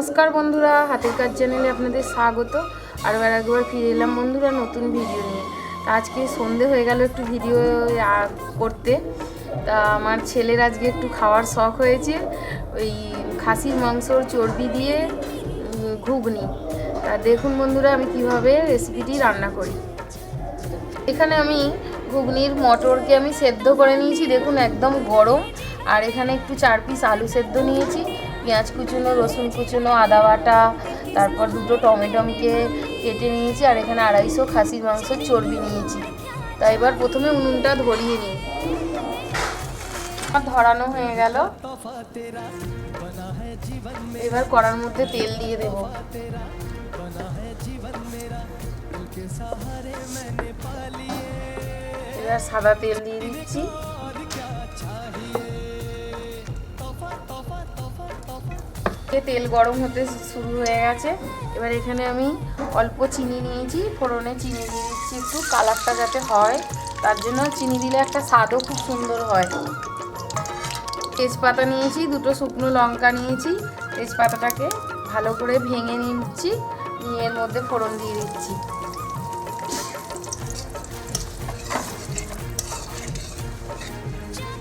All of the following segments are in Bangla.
নমস্কার বন্ধুরা, হাতের কাজ চ্যানেলে আপনাদের স্বাগত। আর একবার ফিরে এলাম বন্ধুরা নতুন ভিডিও নিয়ে। তা আজকে সন্ধে হয়ে গেল একটু ভিডিও করতে। তা আমার ছেলের আজকে একটু খাওয়ার শখ হয়েছে। ওই খাসির মাংসর চর্বি দিয়ে ঘুগনি। তা দেখুন বন্ধুরা আমি কীভাবে রেসিপিটি রান্না করি। এখানে আমি ঘুগনির মটরকে আমি সেদ্ধ করে নিয়েছি। দেখুন একদম গরম। আর এখানে একটু চার পিস আলু সেদ্ধ নিয়েছি। পেঁয়াজ কুচুনো, রসুন কুচুনো, আদা বাটা, তারপর দুটো টমেটোমকে কেটে নিয়েছি আর এখানে আড়াইশো খাসির মাংসের চর্বি নিয়েছি। তা এবার প্রথমে উনুনটা ধরিয়ে নিই। ধরানো হয়ে গেল। এবার কড়ার মধ্যে তেল দিয়ে দেবো। এবার সাদা তেল দিয়ে দিচ্ছি। তেল গরম হতে শুরু হয়ে গেছে। এবার এখানে আমি অল্প চিনি নিয়েছি, ফোড়নে চিনি দিয়ে দিচ্ছি একটু, কালারটা যাতে হয়, তার জন্য চিনি দিলে একটা স্বাদও খুব সুন্দর হয়। তেজপাতা নিয়েছি, দুটো শুকনো লঙ্কা নিয়েছি, তেজপাতাটাকে ভালো করে ভেঙে নিচ্ছি, নিয়ে এর মধ্যে ফোড়ন দিয়ে দিচ্ছি।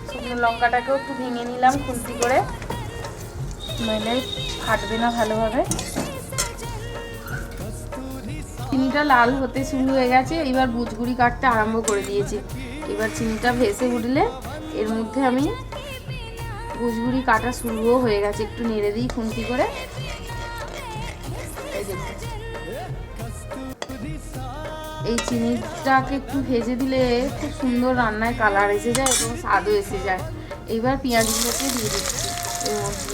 শুকনো লঙ্কাটাকেও একটু ভেঙে নিলাম খুন্তি করে। নইলে ফাটবে না ভালোভাবে। চিনিটা লাল হতে শুরু হয়ে গেছে, এবার বুজগুড়ি কাটতে আরম্ভ করে দিয়েছি। এবার চিনিটা ভেসে উঠলে এর মধ্যে আমি বুজগুড়ি কাটা শুরুও হয়ে গেছে, একটু নেড়ে দিই খুন্তি করে। এই চিনিটাকে একটু ভেজে দিলে খুব সুন্দর রান্নায় কালার এসে যায় এবং স্বাদও এসে যায়। এইবার পেঁয়াজগুলোকে দিয়ে দিচ্ছি এর মধ্যে।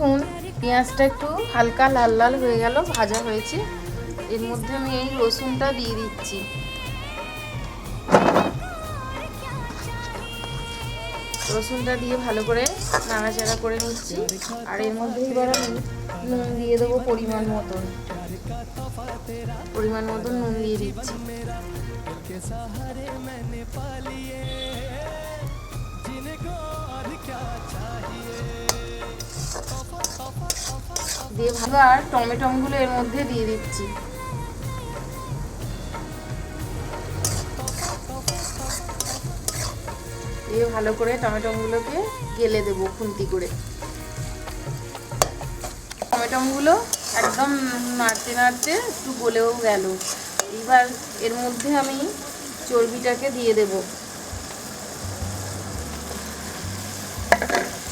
দেখুন, পেঁয়াজটা একটু হালকা লাল লাল হয়ে গেল, ভাজা হয়েছে। এর মধ্যে আমি এই রসুনটা দিয়ে দিচ্ছি। রসুনটা দিয়ে ভালো করে নাড়াচাড়া করে নিচ্ছি। আর এর মধ্যে এবার আমি নুন দিয়ে দেবো পরিমাণ মতন। পরিমাণ মতন নুন দিয়ে দিচ্ছি। দিয়ে ভালো, আর টমেটোগুলো এর মধ্যে দিয়ে দিচ্ছি। দিয়ে ভালো করে টমেটোগুলোকে গেলে দেবো খুন্তি করে। টমেটোগুলো একদম নাড়তে নাড়তে একটু গলেও গেল। এবার এর মধ্যে আমি চর্বিটাকে দিয়ে দেব।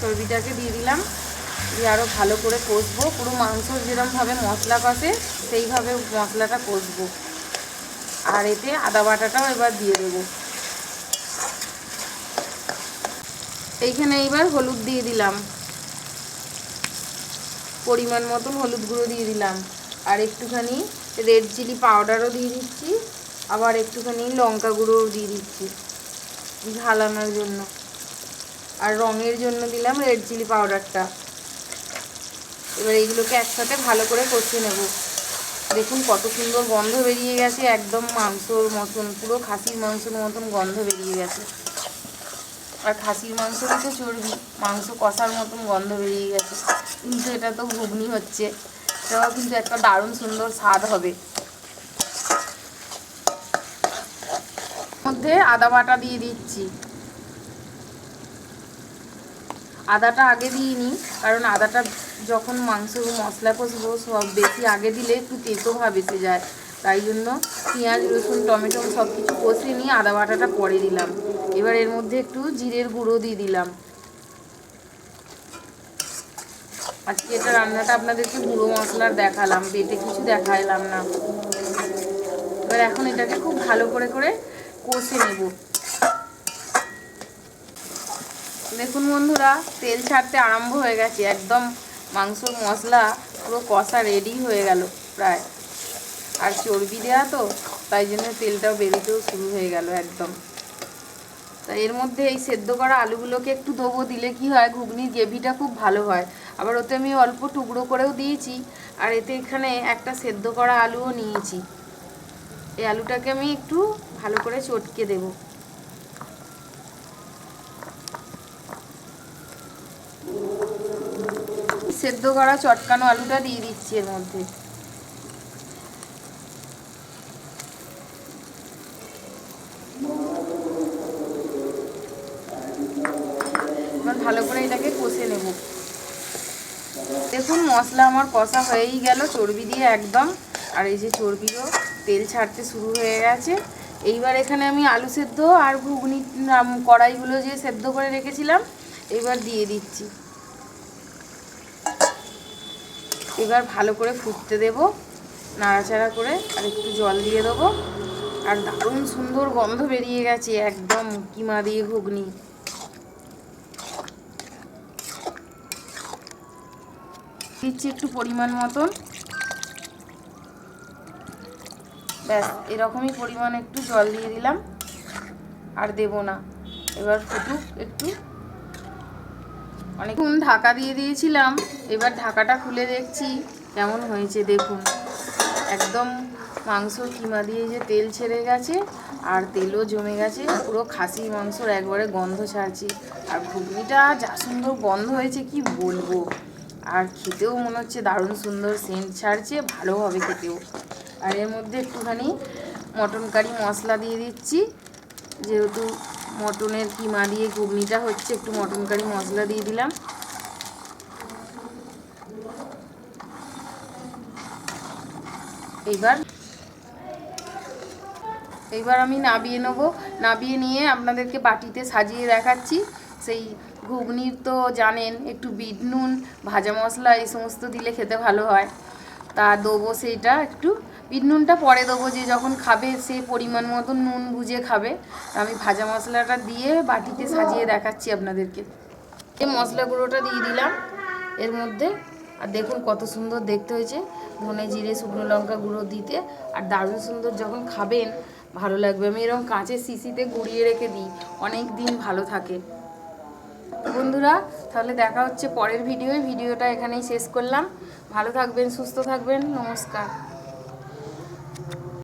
চর্বিটাকে দিয়ে দিলাম। দিয়ে আরও ভালো করে কষবো। পুরো মাংস যেরকমভাবে মশলা কষে, সেইভাবে মশলাটা কষবো। আর এতে আদা বাটাটাও এবার দিয়ে দেবো। এইখানে এইবার হলুদ দিয়ে দিলাম। পরিমাণ মতন হলুদ গুঁড়ো দিয়ে দিলাম। আর একটুখানি রেড চিলি পাউডারও দিয়ে দিচ্ছি। আবার একটুখানি লঙ্কা গুঁড়োও দিয়ে দিচ্ছি ঝালানোর জন্য। আর রঙের জন্য দিলাম রেড চিলি পাউডারটা। এবার এইগুলোকে একসাথে ভালো করে কষিয়ে নেব। দেখুন কত সুন্দর গন্ধ বেরিয়ে গেছে, একদম মাংসর মতন, পুরো খাসির মাংসর মতন গন্ধ বেরিয়ে গেছে। আর খাসির মাংসেরই তো চর্বি, মাংস কষার মতন গন্ধ বেরিয়ে গেছে। কিন্তু এটা তো ঘুগনি হচ্ছে, এটাও কিন্তু একটা দারুণ সুন্দর স্বাদ হবে। মধ্যে আদা বাটা দিয়ে দিচ্ছি। আদাটা আগে দিইনি কারণ আদাটা যখন মাংস মশলা কষবো সব বেশি আগে দিলে একটু তেতো ভাব এসে যায়। তাই জন্য পেঁয়াজ, রসুন, টমেটো সব কিছু কষিয়ে নিয়ে আদা বাটাটা পরে দিলাম। এবার এর মধ্যে একটু জিরের গুঁড়ো দিয়ে দিলাম। আজকে এটা রান্নাটা আপনাদেরকে গুঁড়ো মশলার দেখালাম, বেটে কিছু দেখাইলাম না। এবার এখন এটাকে খুব ভালো করে করে কষে নেব। দেখুন বন্ধুরা, তেল ছাড়তে আরম্ভ হয়ে গেছে, একদম মাংসর মশলা পুরো কষা রেডি হয়ে গেল প্রায়। আর চর্বি দেওয়া তো, তাই জন্য তেলটাও বেরিতেও শুরু হয়ে গেল একদম। তা এর মধ্যে এই সেদ্ধ করা আলুগুলোকে একটু ধোবো, দিলে কি হয়, ঘুগনির গ্রেভিটা খুব ভালো হয়। আবার ওতে আমি অল্প টুকরো করেও দিয়েছি, আর এতে এখানে একটা সেদ্ধ করা আলুও নিয়েছি। এই আলুটাকে আমি একটু ভালো করে চটকে দেব। সেদ্ধ করা চটকানো আলুটা দিয়ে দিচ্ছি এর মধ্যে। ভালো করে এটাকে কষে নেব। দেখুন, মশলা আমার কষা হয়েই গেল, চর্বি দিয়ে একদম। আর এই যে চর্বিও তেল ছাড়তে শুরু হয়ে গেছে। এইবার এখানে আমি আলু সেদ্ধ আর ঘুগনি কড়াইগুলো যে সেদ্ধ করে রেখেছিলাম, এবার দিয়ে দিচ্ছি। এবার ভালো করে ফুটতে দেব, নাড়াচাড়া করে আর একটু জল দিয়ে দেবো। আর দারুণ সুন্দর গন্ধ বেরিয়ে গেছে একদম কিমা দিয়ে ঘুগনি। দিচ্ছি একটু পরিমাণ মতন। ব্যাস, এরকমই পরিমাণ একটু জল দিয়ে দিলাম। আর দেব না। এবার ফুটুক একটু। অনেকক্ষণ ঢাকা দিয়ে দিয়েছিলাম, এবার ঢাকাটা খুলে দেখছি কেমন হয়েছে, দেখুন। একদম মাংস কিমা দিয়ে যে তেল ছেড়ে গেছে, আর তেলও জমে গেছে, পুরো খাসি মাংসর একবারে গন্ধ ছাড়ছে। আর ঘুগনিটা যা সুন্দর গন্ধ হয়েছে, কি বলব? আর খেতেও মনে হচ্ছে দারুণ সুন্দর সেন্ট ছাড়ছে, ভালো হবে খেতেও। আর এর মধ্যে একটুখানি মটন কারি মশলা দিয়ে দিচ্ছি, যেহেতু মটনের কিমা দিয়ে ঘুগনিটা হচ্ছে, একটু মটন কারি মশলা দিয়ে দিলাম। এইবার এইবার আমি নাবিয়ে নেব। নাবিয়ে নিয়ে আপনাদেরকে বাটিতে সাজিয়ে দেখাচ্ছি। সেই ঘুগনির তো জানেন, একটু বিট নুন, ভাজা মশলা, এই সমস্ত দিলে খেতে ভালো হয়। তা দেবো সেইটা একটু। বিট নুনটা পরে দেবো, যে যখন খাবে সে পরিমাণ মতো নুন বুঝে খাবে। আমি ভাজা মশলাটা দিয়ে বাটিতে সাজিয়ে দেখাচ্ছি আপনাদেরকে। এই মশলা গুঁড়োটা দিয়ে দিলাম। এর মধ্যে, আর দেখুন কত সুন্দর দেখতে হয়েছে। ধনে জিরে, শুকনো লঙ্কা গুঁড়ো দিতে। আর দারুণ সুন্দর যখন খাবেন, ভালো লাগবে। আমি এরকম কাঁচের শিশিতে গুঁড়িয়ে রেখে দিই। অনেক দিন ভালো থাকে। বন্ধুরা, তাহলে দেখা হচ্ছে পরের ভিডিওয়। ভিডিওটা এখানেই শেষ করলাম। ভালো থাকবেন, সুস্থ থাকবেন। নমস্কার।